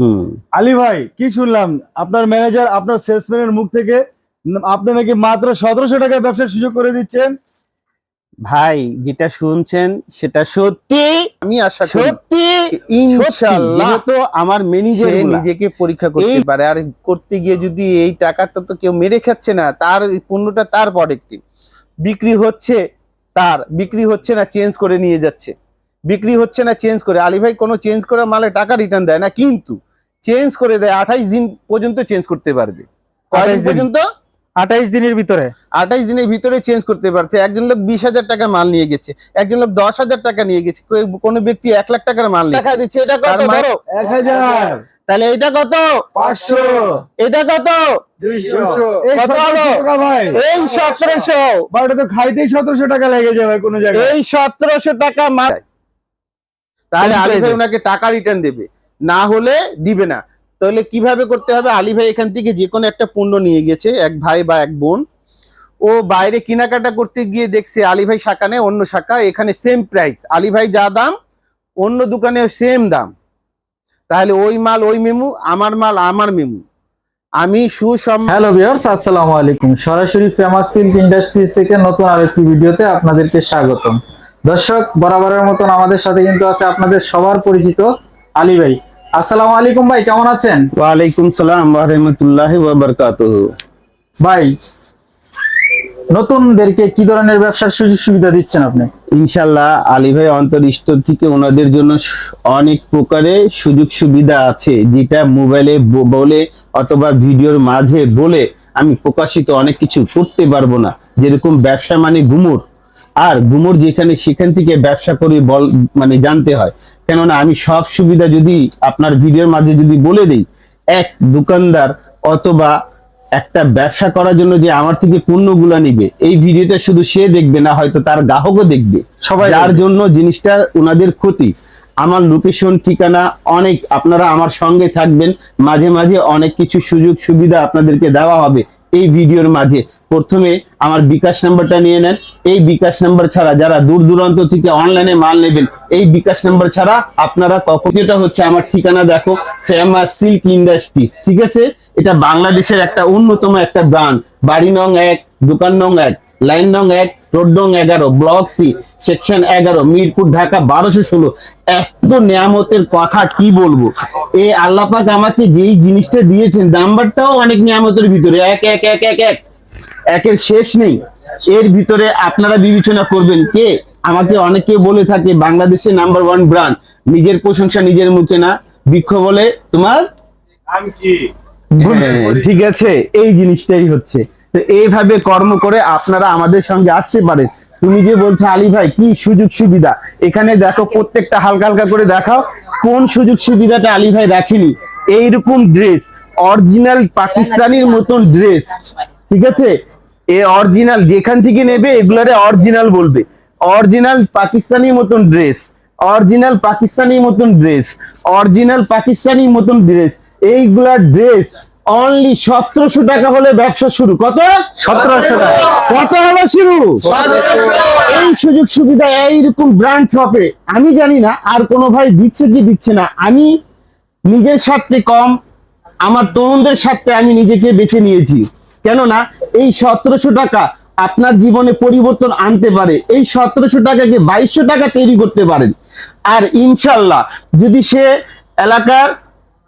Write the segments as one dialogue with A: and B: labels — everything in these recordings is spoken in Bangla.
A: হুম।
B: আলী ভাই কি শুনলাম? আপনার ম্যানেজার আপনার সেলসম্যানের মুখ থেকে আপনি নাকি মাত্র সতেরোশো টাকায় ব্যবসার সুযোগ করে দিচ্ছেন?
A: ভাই যেটা শুনছেন সেটা সত্যি।
C: আমি আশা করি।
A: সত্যি।
C: ইনশাআল্লাহ।
A: যেহেতু আমার ম্যানেজার
C: নিজেকে পরীক্ষা করতে পারে। আর করতে গিয়ে যদি এই টাকাটা তো কেউ মেরে খাচ্ছে না তার পণ্যটা তার প্রোডাক্টে বিক্রি হচ্ছে তার। বিক্রি হচ্ছে না চেঞ্জ করে নিয়ে যাচ্ছে। বিক্রি হচ্ছে না চেঞ্জ করে। আলী ভাই কোনো চেঞ্জ করার মালে টাকা রিটার্ন দেয় না কিন্তু চেঞ্জ করে দেয় আঠাইশ দিন পর্যন্ত চেঞ্জ করতে পারবে।
D: 28
C: কয়দিন
D: দিন।
C: পর্যন্ত?
D: আঠাইশ দিনের ভিতরে।
C: আঠাইশ দিনের ভিতরে চেঞ্জ করতে পারছে। একজন লোক বিশ হাজার টাকা মাল নিয়ে গেছে একজন লোক দশ হাজার টাকা নিয়ে গেছে কোনো ব্যক্তি এক লাখ টাকার মাল দেখা দিচ্ছে এটা কত?
A: মানে-
C: ধরো।
B: এক হাজার।
C: তাহলে এটা কত?
B: পাঁচশো।
C: এটা কত?
B: এই
C: কত হলো?
B: 1700 টাকা ভাই।
C: এই সতেরোশো।
B: বা ওটা তো খাইতেই সতেরোশো টাকা লেগে যাবে কোনো জায়গায়।
C: এই সতেরোশো টাকা মাল। তাহলে আলী ভাই ওনাকে টাকা রিটার্ন দেবে। না হলে দিবে না। তাহলে কীভাবে করতে হবে? আলী ভাই এখান থেকে যে কোনো একটা পণ্য নিয়ে গেছে, এক ভাই বা এক বোন। ও বাইরে কেনাকাটা করতে গিয়ে দেখছে আলী ভাই শাখা নেই, অন্য শাখা, এখানে সেম প্রাইস আলী ভাই যা দাম, অন্য দোকানে সেম দাম। তাহলে ওই মাল, ওই মেমু আমার মাল, আমার মেমু আমি সুসম
D: আসসালামু আলাইকুম। সরাসরি ফেমাস সিল্ক ইন্ডাস্ট্রিজ থেকে নতুন আরেকটি ভিডিওতে আপনাদেরকে স্বাগতম। দর্শক, বরাবরের মতন আমাদের সাথে কিন্তু আছে আপনাদের সবার পরিচিত আলী ভাই। আসসালামু আলাইকুম ভাই কেমন আছেন?
A: ওয়ালাইকুম সালাম রহমতুল্লাহ বারকাতুহু।
D: ভাই নতুনদেরকে কি ধরনের ব্যবসার সুযোগ সুবিধা দিচ্ছেন আপনি?
A: ইনশাল্লাহ আলী ভাই অন্তরিস্তর থেকে ওনাদের জন্য অনেক প্রকারে সুযোগ সুবিধা আছে যেটা মোবাইলে বলে অথবা ভিডিওর মাঝে বলে আমি প্রকাশিত অনেক কিছু করতে পারব না। যেরকম ব্যবসা মানে গুমর আর গুমর যেখানে সেখান থেকে ব্যবসা করে বল মানে জানতে হয়। কেননা আমি সব সুবিধা যদি আপনার ভিডিওর মাঝে যদি বলে দিই এক দোকানদার অথবা একটা ব্যবসা করার জন্য যে আমার থেকে পণ্যগুলা নিবে এই ভিডিওটা শুধু সে দেখবে না হয়তো তার গ্রাহকও দেখবে।
D: সবাই
A: যার জন্য জিনিসটা ওনাদের ক্ষতি। আমার লোকেশন ঠিকানা অনেক আপনারা আমার সঙ্গে থাকবেন। মাঝে মাঝে অনেক কিছু সুযোগ সুবিধা আপনাদেরকে দেওয়া হবে। এই ভিডিওর মাঝে প্রথমে আমার বিকাশ নাম্বারটা নিয়ে নেন। এই বিকাশ নাম্বার ছাড়া যারা দূর দূরান্ত থেকে অনলাইনে মাল নেবেন, এই বিকাশ নাম্বার ছাড়া আপনারা কখন এটা হচ্ছে আমার ঠিকানা দেখো, ফেমাস সিল্ক ইন্ডাস্ট্রিজ, ঠিক আছে? এটা বাংলাদেশের একটা অন্যতম একটা ব্র্যান্ড, বাড়ি নং এক, দোকান নং এক, লাইন নং এক রোড নং এগারো ব্লক সি সেকশন এগারো মিরপুর ঢাকা বারোশো ষোলো। এত নিয়ামতের কথা কি বলব? এই আল্লাপাক আমাকে যেই জিনিসটা দিয়েছেন নাম্বারটাও অনেক নিয়ামতের ভিতরে। এক এক এক এক এক। একের শেষ নেই। এর ভিতরে আপনারা বিবেচনা করবেন কে? আমাকে অনেকে বলে থাকে বাংলাদেশের নাম্বার ওয়ান ব্র্যান্ড। নিজের প্রশংসা নিজের মুখে না। বৃক্ষ বলে তোমার? হ্যাঁ, ঠিক আছে। এই জিনিসটাই হচ্ছে। তো এইভাবে কর্ম করে আপনারা আমাদের সঙ্গে আসতে পারেন। তুমি যে বলছো, আলী ভাই, কি সুযোগ সুবিধা? এখানে দেখো, প্রত্যেকটা হালকা হালকা করে দেখাও, কোন সুযোগ সুবিধাটা আলী ভাই রাখেনি? এইরকম ড্রেস অরিজিনাল পাকিস্তানির মতন ড্রেস ঠিক আছে? এ অরিজিনাল যেখান থেকে নেবে, এগুলারে অরিজিনাল বলবে। অরিজিনাল পাকিস্তানি মতন ড্রেস অরিজিনাল পাকিস্তানি মতন ড্রেস অরিজিনাল পাকিস্তানি মতন ড্রেস এইগুলা ড্রেস অনলি সতেরোশো টাকা হলে ব্যবসা শুরু। কত? সতেরোশো টাকা। কত হলো শুরু? এই সুযোগ সুবিধা এইরকম ব্র্যান্ড শপে আমি জানি না আর কোনো ভাই দিচ্ছে কি দিচ্ছে না। আমি নিজের স্বার্থে কম আমার তরুণদের স্বার্থে আমি নিজেকে বেছে নিয়েছি। কেননা এই সতেরোশো টাকা আপনার জীবনে পরিবর্তন আনতে পারে। এই সতেরোশো টাকাকে বাইশশো টাকা তৈরি করতে পারেন। আর ইনশাল্লাহ যদি সে এলাকার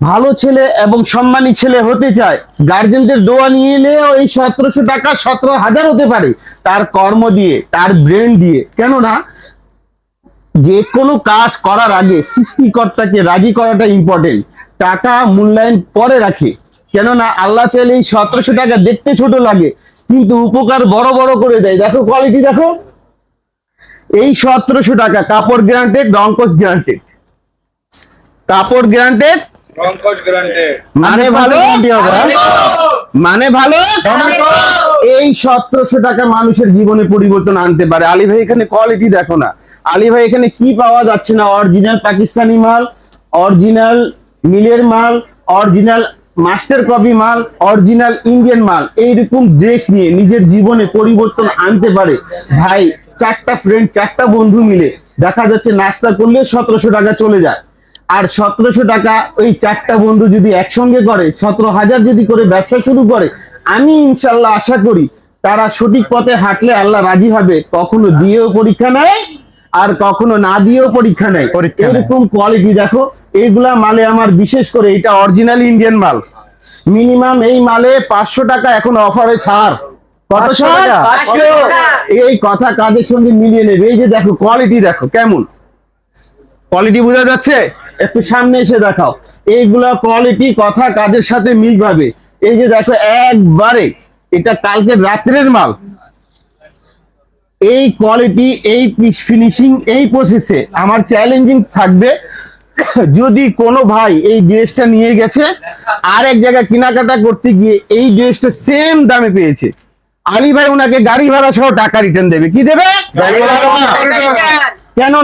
A: ভালো ছেলে এবং সম্মানী ছেলে হতে চায়। গার্জেনদের দোয়া নিয়ে এলেও এই সতেরোশো টাকা সতেরো হাজার হতে পারে। তার কর্ম দিয়ে, তার ব্রেন দিয়ে। কেননা, যে কোনো কাজ করার আগে সৃষ্টিকর্তাকে রাজি করাটা ইম্পর্টেন্ট টাকা মূল্যায়ন পরে রাখে। কেননা, আল্লাহ চাইলে এই সতেরোশো টাকা দেখতে ছোট লাগে, কিন্তু উপকার বড় বড় করে দেয়। দেখো কোয়ালিটি দেখো। এই সতেরোশো টাকা, কাপড় গ্রান্টেড রংকস গ্রান্টেড কাপড় গ্রান্টেড মানে ভালো? মানে ভালো? এই সতেরোশো টাকা মানুষের জীবনে পরিবর্তন আনতে পারে। আলী ভাই এখানে কোয়ালিটি দেখো না। আলী ভাই এখানে কি পাওয়া যাচ্ছে না? অরিজিনাল পাকিস্তানি মাল অরিজিনাল মিলের মাল অরিজিনাল মাস্টার কপি মাল অরিজিনাল ইন্ডিয়ান মাল। এইরকম ড্রেস নিয়ে নিজের জীবনে পরিবর্তন আনতে পারে। ভাই চারটা ফ্রেন্ড চারটা বন্ধু মিলে দেখা যাচ্ছে নাস্তা করলে সতেরোশো টাকা চলে যায়। আর সতেরোশো টাকা ওই চারটা বন্ধু যদি একসঙ্গে করে সতেরো হাজার যদি করে ব্যবসা শুরু করে আমি ইনশাল্লাহ আশা করি তারা সঠিক পথে হাঁটলে আল্লাহ রাজি হবে। কখনো দিয়েও পরীক্ষা নেয় আর কখনো না দিয়েও পরীক্ষা নেয়। এরকম কোয়ালিটি দেখো এইগুলা মালে আমার বিশেষ করে এটা অরিজিনাল ইন্ডিয়ান মাল। মিনিমাম এই মালে পাঁচশো টাকা এখন অফারে ছাড়। কত
D: 500
A: ছাড়
D: টাকা?
A: 500 এই কথা কাদের সঙ্গে মিলিয়ে নেবে? এই যে দেখো কোয়ালিটি দেখো কেমন? কোয়ালিটি বোঝা যাচ্ছে? একটু সামনে এসে দেখাও। এইগুলা কোয়ালিটি কথা কাদের সাথে মিল পাবে এই যে দেখো একবারে এটা কালকে রাত্রের মাল। এই কোয়ালিটি এই ফিনিশিং এই প্রসেসে আমার চ্যালেঞ্জিং থাকবে। যদি কোনো ভাই এই ড্রেসটা নিয়ে গেছে আর এক জায়গায় কেনাকাটা করতে গিয়ে এই ড্রেসটা সেম দামে পেয়েছে। আলী ভাই ওনাকে গাড়ি ভাড়া সহ টাকা রিটার্ন দেবে। কি দেবে? কেন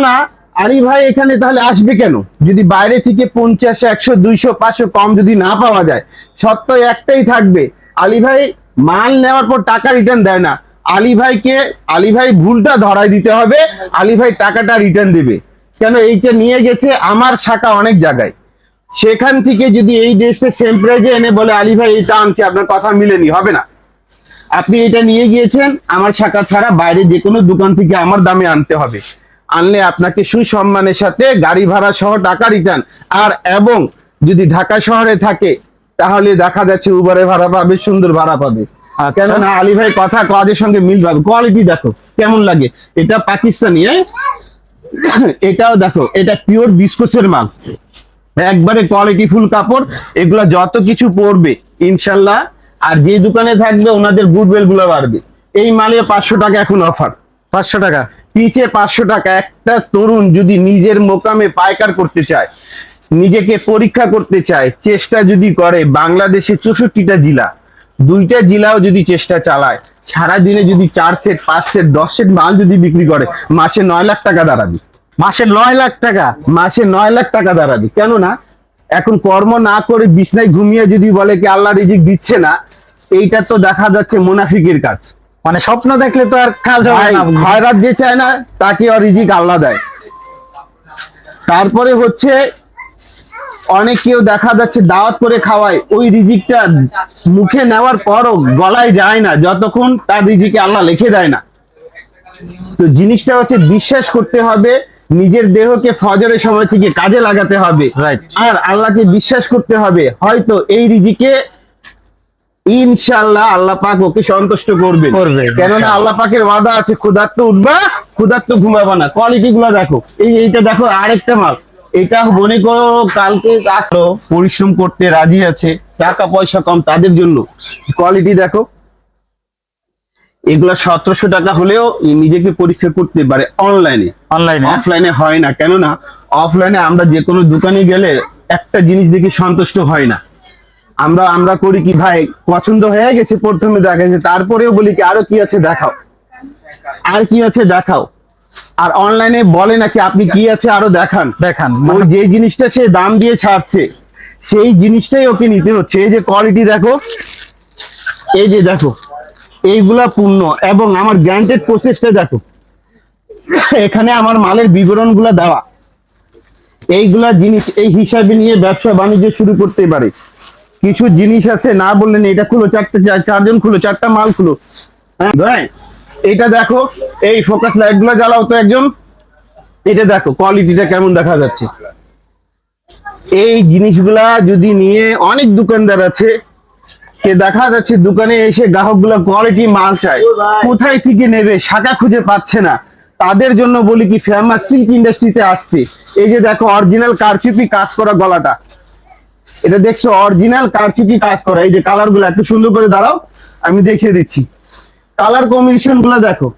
A: আলী ভাই, এখানে তাহলে আসবে কেন? যদি বাইরে থেকে পঞ্চাশ, একশো, দুইশো, পাঁচশো কম যদি না পাওয়া যায় সত্য একটাই থাকবে। আলী ভাই মাল নেওয়ার পর টাকা রিটার্ন দেয় না। আলী ভাইকে, আলী ভাই ভুলটা ধরাই দিতে হবে। আলী ভাই টাকাটা রিটার্ন দেবে। কেন? এইটা নিয়ে গেছে আমার শাখা অনেক জায়গায়। সেখান থেকে যদি এই ড্রেসটা সেম প্রাইজে এনে বলে, আলী ভাই এটা আনছে, আপনার কথা মিলেনি, হবে না। আপনি এটা নিয়ে গিয়েছেন, আমার শাখা ছাড়া বাইরে যে কোনো দোকান থেকে আমার দামে আনতে হবে। আনলে আপনাকে সুসম্মানের সাথে গাড়ি ভাড়া সহ টাকা রিটার্ন আর এবং যদি ঢাকা শহরে থাকে তাহলে দেখা যাচ্ছে উবারে ভাড়া পাবে সুন্দর ভাড়া পাবে। কেননা আলী ভাই কথা কাজের সঙ্গে মিল পাবে। কোয়ালিটি দেখো কেমন লাগে? এটা পাকিস্তানি হ্যাঁ? এটাও দেখো এটা পিওর বিস্কুটের মাল। একবারে কোয়ালিটি ফুল কাপড় এগুলা যত কিছু পড়বে ইনশাল্লাহ। আর যে দোকানে থাকবে ওনাদের গুডওয়েলগুলো বাড়বে। এই মালে পাঁচশো টাকা এখন অফার
D: পাঁচশো টাকা।
A: পিচে পাঁচশো টাকা। একটা তরুণ যদি নিজের মোকামে পাইকার করতে চায় নিজেকে পরীক্ষা করতে চায় চেষ্টা যদি করে বাংলাদেশে চৌষট্টিটা জেলা দুইটা জেলাও যদি চেষ্টা চালায় সারা দিনে যদি চার সেট পাঁচ সেট দশ সেট মাল যদি বিক্রি করে মাসে নয় লাখ টাকা দাঁড়াবে
D: মাসে নয় লাখ টাকা?
A: মাসে নয় লাখ টাকা দাঁড়াবে কেন না এখন কর্ম না করে বিছনায় ঘুমিয়ে যদি বলে কি আল্লাহ রিজিক দিচ্ছে না এইটা তো দেখা যাচ্ছে মুনাফিকের কাজ।
D: মানে স্বপ্ন দেখলে তো আর কাজ হবে না
A: খয়রাত দিয়ে চায় না তাকে আর রিজিক আল্লাহ দেয়? তারপরে হচ্ছে অনেক কেউ দেখা যাচ্ছে দাওয়াত করে খাওয়ায় ওই রিজিকটা মুখে নেওয়ার পরও গলায় যায় না যতক্ষণ তার রিজিকে আল্লাহ লিখে দেয় না। তো জিনিসটা হচ্ছে বিশ্বাস করতে হবে নিজের দেহকে ফজরের সময় থেকে কাজে লাগাতে হবে. আর আল্লাহকে বিশ্বাস করতে হবে হয়তো এই রিজিকে ইনশাআল্লাহ আল্লাহ পাক ওকে সন্তুষ্ট করবে
D: করবে।
A: কেননা আল্লাহ পাকের ওয়াদা আছে ক্ষুধার্ত উঠবা ক্ষুধার্ত ঘুমাবা না। কোয়ালিটি গুলো দেখো। এই এইটা দেখো আরেকটা মাল। এটা মনে করো কালকে আসলো পরিশ্রম করতে রাজি আছে টাকা পয়সা কম তাদের জন্য। কোয়ালিটি দেখো। এগুলা সতেরোশো টাকা হলেও নিজেকে পরীক্ষা করতে পারে অনলাইনে
D: অনলাইনে
A: অফলাইনে হয় না। কেননা অফলাইনে আমরা যে কোনো দোকানে গেলে একটা জিনিস দেখে সন্তুষ্ট হয় না। আমরা আমরা করি কি ভাই? পছন্দ হয়ে গেছে প্রথমে দেখা গেছে তারপরেও বলি কি আরও কি আছে দেখাও। আর কি আছে দেখাও। আর অনলাইনে বলে নাকি আপনি কি আছে আরও দেখান।
D: দেখান
A: ওই যে জিনিসটা সে দাম দিয়ে ছাড়ছে সেই জিনিসটাই ওকে নিতে হচ্ছে। এই যে কোয়ালিটি দেখো এই যে দেখো এইগুলা পূর্ণ। এবং আমার গ্যারান্টেড প্রসেসটা দেখো এখানে আমার মালের বিবরণগুলো দেওয়া। এইগুলা জিনিস এই হিসাবে নিয়ে ব্যবসা বাণিজ্য শুরু করতে পারে। কিছু জিনিস আছে, না বললেন এটা খুলো চারটে চারজন খুলো, চারটা মাল খুলো। হ্যাঁ এটা দেখো, এই ফোকাস লাইটগুলো জ্বালাও তো একজন। এটা দেখো কোয়ালিটিটা কেমন দেখা যাচ্ছে। এই জিনিসগুলা যদি নিয়ে অনেক দোকানদার আছে দেখা যাচ্ছে দোকানে এসে গ্রাহকগুলো কোয়ালিটি মাল চায়, কোথায় থেকে নেবে, শাখা খুঁজে পাচ্ছে না। তাদের জন্য বলি কি ফেমাস সিল্ক ইন্ডাস্ট্রিতে আসছে। এই যে দেখো অরিজিনাল কারচুপি কাজ করা গলাটা। এটা দেখছ অরিজিনাল কারচুপি কাজ করা? এই যে কালারগুলো একটু সুন্দর করে দাঁড়াও আমি দেখিয়ে দিচ্ছি। কালার কম্বিনেশনগুলো দেখো।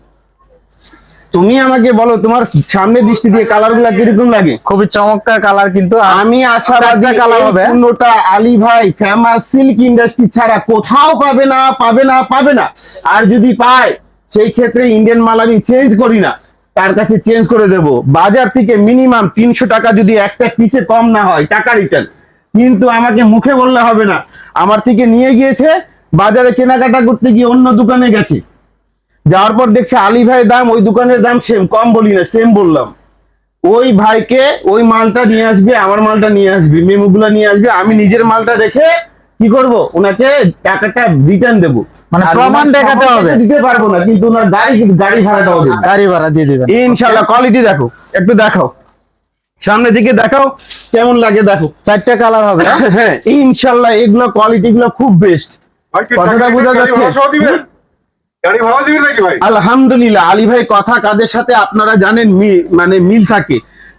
A: তুমি আমাকে বলো তোমার সামনে দৃষ্টি দিয়ে কালারগুলা কীরকম লাগে?
D: খুবই চমৎকার কালার কিন্তু।
A: আমি আশাবাদী এই
D: হবে।
A: পণ্যটা আলী ভাই ফেমাস সিল্ক ইন্ডাস্ট্রি ছাড়া কোথাও পাবে না পাবে না পাবে না। আর যদি পায় সেই ক্ষেত্রে ইন্ডিয়ান মাল আমি চেঞ্জ করি না। তার কাছে চেঞ্জ করে দেব। বাজার থেকে মিনিমাম তিনশো টাকা যদি একটা পিসে কম না হয় টাকা রিটার্ন কিন্তু আমাকে মুখে বললে হবে না। আমার থেকে নিয়ে গিয়েছে বাজারে কেনাকাটা করতে গিয়ে অন্য দোকানে গেছে। যাওয়ার পর দেখছে আলী ভাই দাম ওই দোকানের দাম সেম কম বলি না সেম বললাম। ওই ভাইকে ওই মালটা নিয়ে আসবে আমার মালটা নিয়ে আসবে মেমোগুলো নিয়ে আসবে আমি নিজের মালটা রেখে কি করব? ওনাকে টাকাটা রিটার্ন দেবো।
D: মানে প্রমাণ দেখাতে হবে।
A: দিতে পারব না কিন্তু ওনার গাড়ি গাড়ি ভাড়াটাও দেবো।
D: গাড়ি ভাড়া দিয়ে দিবেন।
A: ইনশাল্লাহ কোয়ালিটি দেখো একটু দেখাও। সামনের দিকে দেখাও কেমন লাগে দেখো।
D: চারটা কালার হবে হ্যাঁ?
A: হ্যাঁ ইনশাল্লাহ এগুলো কোয়ালিটি গুলো খুব বেস্ট কথাটা বোঝা যাচ্ছে? আলহামদুলিল্লাহ আলী ভাই কথা কাদের সাথে আপনারা জানেন মানে মিল থাকে।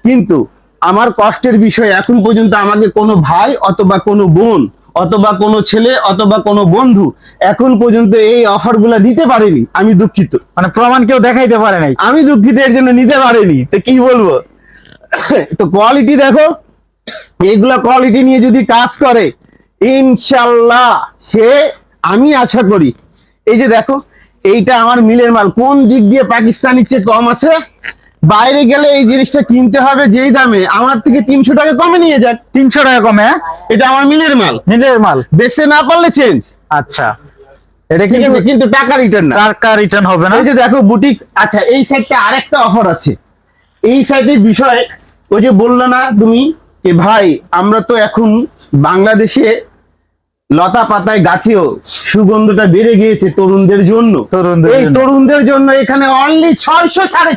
A: কিন্তু আমার কষ্টের বিষয় এখন পর্যন্ত আমাকে কোনো ভাই অথবা কোনো বোন অথবা কোনো ছেলে অথবা কোনো বন্ধু এখন পর্যন্ত এই অফারগুলা নিতে পারেনি। আমি দুঃখিত।
D: মানে প্রমাণ কেউ দেখাইতে পারে নাই।
A: আমি দুঃখিত এর জন্য নিতে পারিনি। তো কি বলব? তো কোয়ালিটি দেখো। এইগুলা কোয়ালিটি নিয়ে যদি কাজ করে ইনশাল্লাহ সে আমি আশা করি এই যে দেখো এইটা আমার মিলের মাল। কোন দিক দিয়ে পাকিস্তানির চেয়ে কম আছে? বাইরে গেলে এই জিনিসটা কিনতে হবে যেই দামে। আমার থেকে তিনশো টাকা কমে নিয়ে যাক।
D: তিনশো টাকা কমে হ্যাঁ?
A: এটা আমার মিলের মাল।
D: মিলের মাল।
A: বেচতে না পারলে চেঞ্জ
D: আচ্ছা। এটা কিন্তু
A: কিন্তু টাকা রিটার্ন না।
D: টাকা রিটার্ন হবে না।
A: এই যে দেখো বুটিক আচ্ছা এই সাইডটা আরেকটা অফার আছে। এই সাইডের বিষয় ওই যে বলল না তুমি যে ভাই আমরা তো এখন বাংলাদেশে লতা পাতায় গাছেও সুগন্ধটা বেড়ে গিয়েছে তরুণদের জন্য
D: তরুণদের
A: এই। তরুণদের জন্য এখানে অনলি ছয়শো সাড়ে